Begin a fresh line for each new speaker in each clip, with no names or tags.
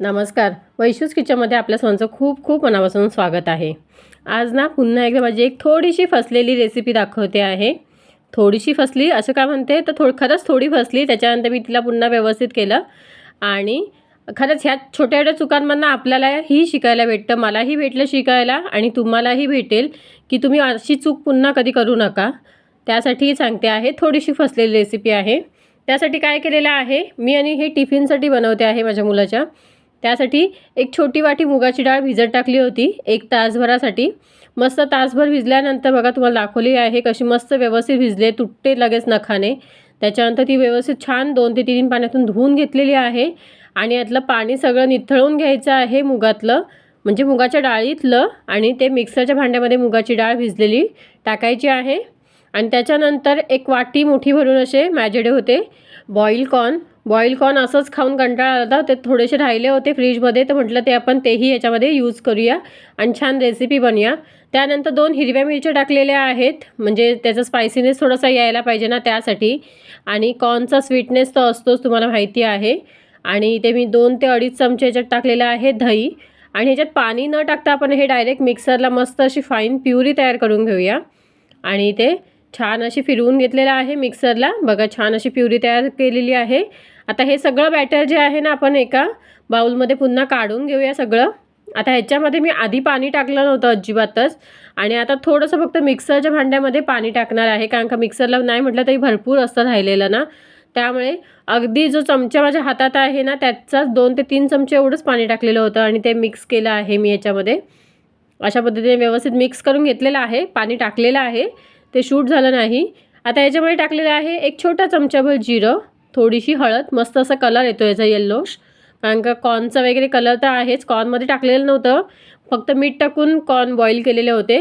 नमस्कार. वैशूज किचनमध्ये आपल्या सर्वांचं खूप खूप मनापासून स्वागत आहे. आज ना पुन्हा एकदा माझी एक थोडीशी फसलेली रेसिपी दाखवते आहे. थोडीशी फसली असं का म्हणते? तर थोड खरंच थोडी फसली त्याच्यानंतर मी तिला पुन्हा व्यवस्थित केलं. आणि खरंच ह्या छोट्या छोट्या चुकांमधनं आपल्याला ही शिकायला भेटतं मलाही भेटलं शिकायला आणि तुम्हालाही भेटेल की तुम्ही अशी चूक पुन्हा कधी करू नका. त्यासाठी सांगते आहे थोडीशी फसलेली रेसिपी आहे. त्यासाठी काय केलेलं आहे? मी आणि हे टिफिनसाठी बनवते आहे माझ्या मुलाच्या. त्यासाठी एक छोटी वाटी मुगाची डाळ भिजत टाकली होती एक तासभरासाठी. मस्त तासभर भिजल्यानंतर बघा तुम्हाला दाखवली आहे कशी मस्त व्यवस्थित भिजले तुटते लगेच नखाने. त्याच्यानंतर ती व्यवस्थित छान दोन ते तीन पाण्यातून धुवून घेतलेली आहे आणि यातलं पाणी सगळं निथळून घ्यायचं आहे मुगातलं म्हणजे मुगाच्या डाळीतलं आणि ते मिक्सरच्या भांड्यामध्ये मुगाची डाळ भिजलेली टाकायची आहे. आणि त्याच्यानंतर एक वाटी मोठी भरून असे माझ्याकडे होते बॉईल कॉर्न. बॉईल कॉर्न असंच खाऊन कंटाळा आला होता. ते थोडेसे राहिले होते फ्रीजमध्ये. तर म्हटलं ते आपण तेही याच्यामध्ये यूज करूया आणि छान रेसिपी बनूया. त्यानंतर दोन हिरव्या मिरच्या टाकलेल्या आहेत. म्हणजे त्याचा स्पायसीनेस थोडासा यायला पाहिजे ना त्यासाठी. आणि कॉर्नचा स्वीटनेस तर असतोच तुम्हाला माहिती आहे. आणि इथे मी दोन ते अडीच चमचे याच्यात टाकलेलं आहे दही. आणि ह्याच्यात पाणी न टाकता आपण हे डायरेक्ट मिक्सरला मस्त अशी फाईन प्युरी तयार करून घेऊया. आणि ते छान अशी फिरवून घेतलेलं आहे मिक्सरला. बघा छान अशी प्युरी तयार केलेली आहे. आता हे सगळं बॅटर जे आहे ना आपण एका बाऊलमध्ये पुन्हा काढून घेऊया सगळं. आता ह्याच्यामध्ये मी आधी पाणी टाकलं नव्हतं अजिबातच. आणि आता थोडंसं फक्त मिक्सरच्या भांड्यामध्ये पाणी टाकणार आहे. कारण का मिक्सरला नाही म्हटलं तरी भरपूर असतं राहिलेलं ना. त्यामुळे अगदी जो चमचा माझ्या हातात आहे ना त्याचाच दोन ते तीन चमचे एवढंच पाणी टाकलेलं होतं आणि ते मिक्स केलं आहे मी याच्यामध्ये अशा पद्धतीने व्यवस्थित मिक्स करून घेतलेलं आहे. पाणी टाकलेलं आहे. ते शूट झालं नाही. आता याच्यामध्ये टाकलेलं आहे एक छोटा चमचाभर जिरं थोडीशी हळद मस्त असा कलर येतो याचा येल्लोश कारण का कॉर्नचा वगैरे कलर तर आहेच कॉर्नमध्ये टाकलेलं नव्हतं. फक्त मीठ टाकून कॉर्न बॉईल केलेले होते.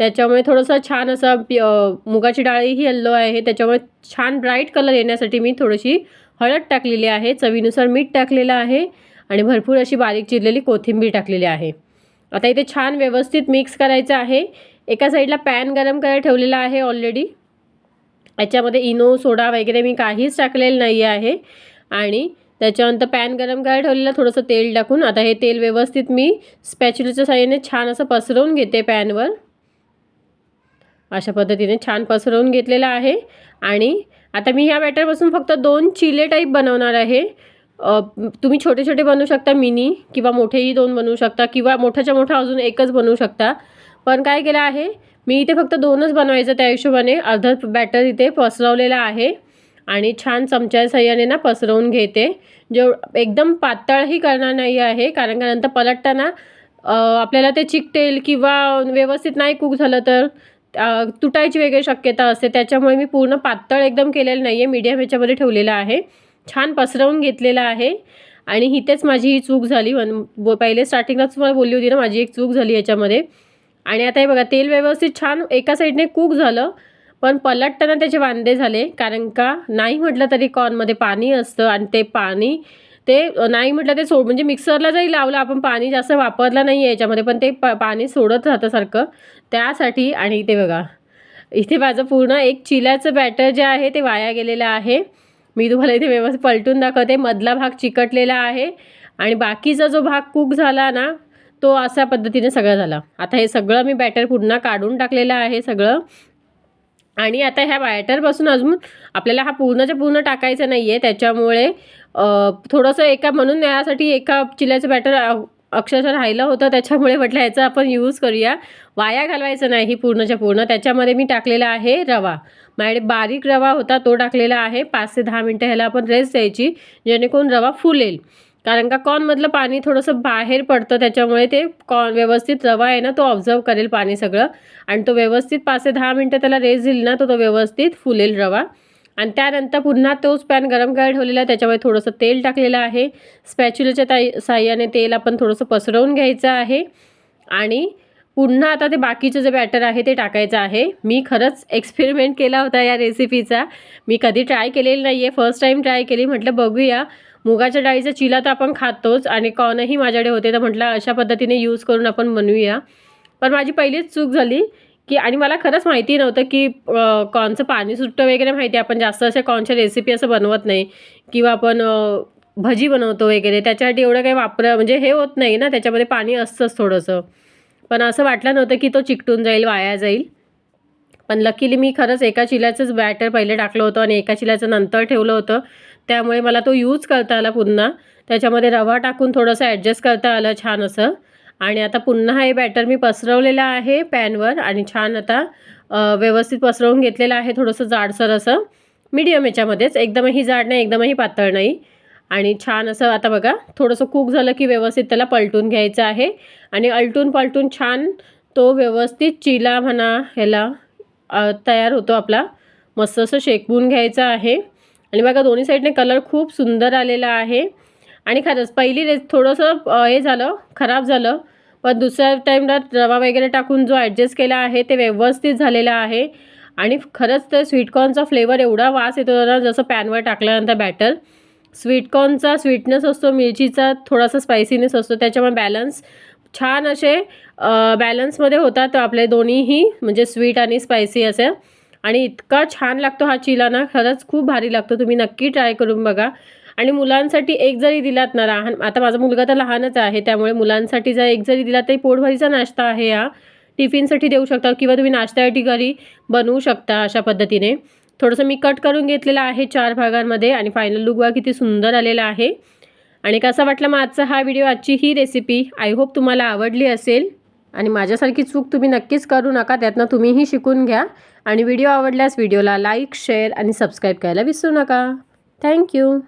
त्याच्यामुळे थोडंसं छान असं मुगाची डाळीही येल्लो आहे. त्याच्यामुळे छान ब्राईट कलर येण्यासाठी मी थोडीशी हळद टाकलेली आहे. चवीनुसार मीठ टाकलेलं आहे आणि भरपूर अशी बारीक चिरलेली कोथिंबीर टाकलेली आहे. आता इथे छान व्यवस्थित मिक्स करायचं आहे. एका साईडला पॅन गरम करायला ठेवलेला आहे ऑलरेडी याच्यामध्ये इनो सोडा वगैरे मी काहीच टाकलेलं नाही आहे. आणि त्याच्यानंतर पॅन गरम करायला ठेवलेलं थोडंसं तेल टाकून. आता हे तेल व्यवस्थित मी स्पॅच्युलच्या साह्याने छान असं पसरवून घेते पॅनवर. अशा पद्धतीने छान पसरवून घेतलेलं आहे. आणि आता मी ह्या बॅटरपासून फक्त दोन चिले टाईप बनवणार आहे. तुम्ही छोटे छोटे बनवू शकता मिनी किंवा मोठेही दोन बनवू शकता किंवा मोठ्याच्या मोठा अजून एकच बनवू शकता. पण काय केलं आहे? मी इथे फक्त दोनच बनवायचं त्या हिशोबाने. अर्धा बॅटर इथे पसरवलेलं आहे. आणि छान चमच्या सह्याने ना पसरवून घेते. जेव एकदम पातळही करणार नाही आहे. कारण का नंतर पलटताना आपल्याला ते चिकटेल किंवा व्यवस्थित नाही कुक झालं तर तुटायची वेगळी शक्यता असते. त्याच्यामुळे मी पूर्ण पातळ एकदम केलेलं नाही आहे मीडियम ह्याच्यामध्ये ठेवलेलं आहे. छान पसरवून घेतलेलं आहे. आणि इथेच माझी ही चूक झाली. पहिले स्टार्टिंगलाच तुम्हाला बोलली होती ना माझी एक चूक झाली याच्यामध्ये. आणि आता हे बघा तेल व्यवस्थित छान एका साईडने कुक झालं पण पलटताना त्याचे वांदे झाले. कारण का? नाही म्हटलं तरी कॉर्नमध्ये पाणी असतं आणि ते पाणी ते नाही म्हटलं ते सोड म्हणजे मिक्सरला जरी लावलं आपण पाणी जास्त वापरलं नाही आहे याच्यामध्ये पण ते प पाणी सोडत राहतं सारखं. त्यासाठी आणि इथे बघा इथे माझं पूर्ण एक चिल्याचं बॅटर जे आहे ते वाया गेलेलं आहे. मी तुम्हाला इथे व्यवस्थित पलटून दाखवते. मधला भाग चिकटलेला आहे. आणि बाकीचा जो भाग कुक झाला ना तो अशा पद्धतीने सगळं झाला. आता हे सगळं मी बॅटर पुन्हा काढून टाकलेलं आहे सगळं. आणि आता ह्या बॅटरपासून अजून आपल्याला हा पूर्णच्या पूर्ण टाकायचं नाही आहे त्याच्यामुळे थोडंसं एका म्हणून यासाठी एका चिल्याचं बॅटर अक्षरशः राहिलं होतं. त्याच्यामुळे म्हटलं ह्याचा आपण यूज करूया. वाया घालवायचं नाही पूर्णच्या पूर्ण. त्याच्यामध्ये मी टाकलेला आहे रवा. माझ्याकडे बारीक रवा होता तो टाकलेला आहे. पाच ते दहा मिनटं ह्याला आपण रेस्ट द्यायची जेणेकरून रवा फुलेल. कारण का कॉर्नमधलं पाणी थोडंसं बाहेर पडतं त्याच्यामुळे ते कॉर्न व्यवस्थित रवा आहे ना तो ऑब्झर्व करेल पाणी सगळं. आणि तो व्यवस्थित पाच ते दहा मिनटं त्याला रेस दिली ना तो तो व्यवस्थित फुलेल रवा. आणि त्यानंतर पुन्हा तोच पॅन गरम करायला ठेवलेला आहे त्याच्यामध्ये थोडंसं तेल टाकलेलं आहे. स्पॅच्युलाच्या ताई साह्याने तेल आपण थोडंसं पसरवून घ्यायचं आहे. आणि पुन्हा आता ते बाकीचं जे बॅटर आहे ते टाकायचं आहे. मी खरंच एक्सपेरिमेंट केला होता या रेसिपीचा मी कधी ट्राय केलेली नाही आहे फर्स्ट टाईम ट्राय केली. म्हटलं बघूया. मुगाच्या डाळीचा चिला तर आपण खातोच आणि कॉर्नही माझ्याकडे होते. तर म्हटलं अशा पद्धतीने यूज करून आपण बनवूया. पण माझी पहिलीच चूक झाली की आणि मला खरंच माहिती नव्हतं की कॉर्नचं पाणी सुट्टं वगैरे माहिती आपण जास्त अशा कॉर्नच्या रेसिपी असं बनवत नाही. किंवा आपण भजी बनवतो वगैरे. त्याच्यासाठी एवढं काही वापर म्हणजे हे होत नाही ना. त्याच्यामध्ये पाणी असतंच थोडंसं. पण असं वाटलं नव्हतं की तो चिकटून जाईल वाया जाईल. पण लकीली मी खरंच एका चिल्याचंच बॅटर पहिले टाकलं होतं आणि एका चिल्याचं नंतर ठेवलं होतं. त्यामुळे मला तो यूज करता आला पुन्हा. त्याच्यामध्ये रवा टाकून थोडंसं ॲडजस्ट करता आलं छान असं. आणि आता पुन्हा हे बॅटर मी पसरवलेलं आहे पॅनवर आणि छान आता व्यवस्थित पसरवून घेतलेलं आहे थोडंसं जाडसर असं. मीडियम याच्यामध्येच. एकदमही जाड नाही एकदमही पातळ नाही. आणि छान असं आता बघा थोडंसं कुक झालं की व्यवस्थित त्याला पलटून घ्यायचं आहे. आणि अलटून पलटून छान तो व्यवस्थित चिला म्हणा ह्याला तयार होतो आपला. मस्त असं शेकवून घ्यायचं आहे. आणि बघा दोन्ही साईडने कलर खूप सुंदर आलेला आहे. आणि खरंच पहिली रेस थोडंसं हे झालं खराब झालं पण दुसऱ्या टाईमला रवा वगैरे टाकून जो ॲडजस्ट केला आहे ते व्यवस्थित झालेलं आहे. आणि खरंच ते स्वीटकॉर्नचा फ्लेवर एवढा वास येतो ना जसं पॅनवर टाकल्यानंतर बॅटर स्वीटकॉर्नचा स्वीटनेस असतो मिरचीचा थोडासा स्पायसीनेस असतो त्याच्यामुळे बॅलन्स छान असे बॅलन्समध्ये होतात आपले दोन्हीही म्हणजे स्वीट आणि स्पायसी असे. आणि इतका छान लागतो हा चिला ना खरंच खूप भारी लागतो. तुम्ही नक्की ट्राय करून बघा. आणि मुलांसाठी एक जरी दिलात ना लहान आता माझा मुलगा तर लहानच आहे त्यामुळे मुलांसाठी जर एक जरी दिला तरी पोटभरीचा नाश्ता आहे हा. टिफिनसाठी देऊ शकता किंवा तुम्ही नाश्त्यासाठी घरी बनवू शकता अशा पद्धतीने. थोडंसं मी कट करून घेतलेलं आहे चार भागांमध्ये आणि फायनल लुक बघा किती सुंदर आलेला आहे. आणि कसा वाटला मग आजचा हा व्हिडिओ आजची ही रेसिपी आय होप तुम्हाला आवडली असेल. आणि माझ्यासारखी चूक तुम्ही नक्कीच करू नका त्यातनं तुम्हीही शिकून घ्या. आणि व्हिडिओ आवडल्यास व्हिडिओला लाईक शेअर आणि सबस्क्राईब करायला विसरू नका. थँक्यू